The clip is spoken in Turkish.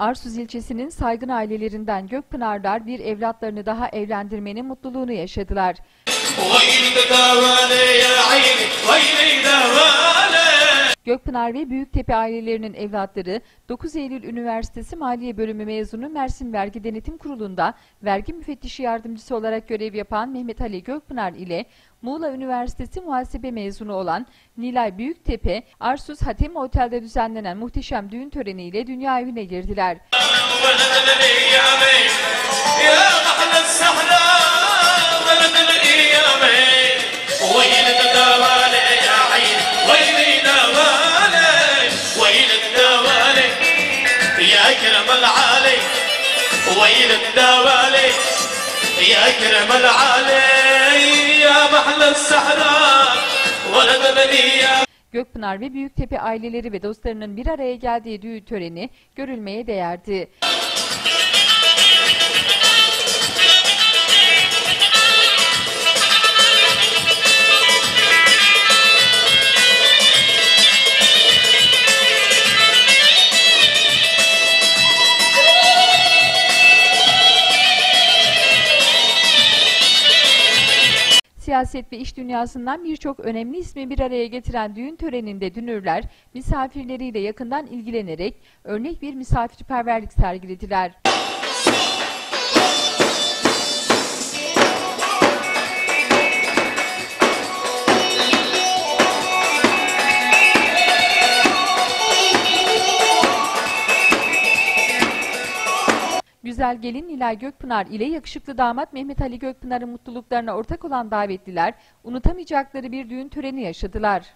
Arsuz ilçesinin saygın ailelerinden Gökpınarlar bir evlatlarını daha evlendirmenin mutluluğunu yaşadılar. Gökpınar ve Büyüktepe ailelerinin evlatları 9 Eylül Üniversitesi Maliye Bölümü mezunu Mersin Vergi Denetim Kurulu'nda vergi müfettişi yardımcısı olarak görev yapan Mehmet Ali Gökpınar ile Muğla Üniversitesi muhasebe mezunu olan Nilay Büyüktepe, Arsuz Hatem Otel'de düzenlenen muhteşem düğün töreniyle dünya evine girdiler. كرم العالي ويلك دوالي يا كرم العالي يا محلى السحرة ولد الايامي Gökpınar ve Büyüktepe aileleri ve dostlarının bir araya geldiği düğün töreni görülmeye değerdi. Siyaset ve iş dünyasından birçok önemli ismi bir araya getiren düğün töreninde dünürler misafirleriyle yakından ilgilenerek örnek bir misafirperverlik sergilediler. Güzel gelin Nilay Gökpınar ile yakışıklı damat Mehmet Ali Gökpınar'ın mutluluklarına ortak olan davetliler unutamayacakları bir düğün töreni yaşadılar.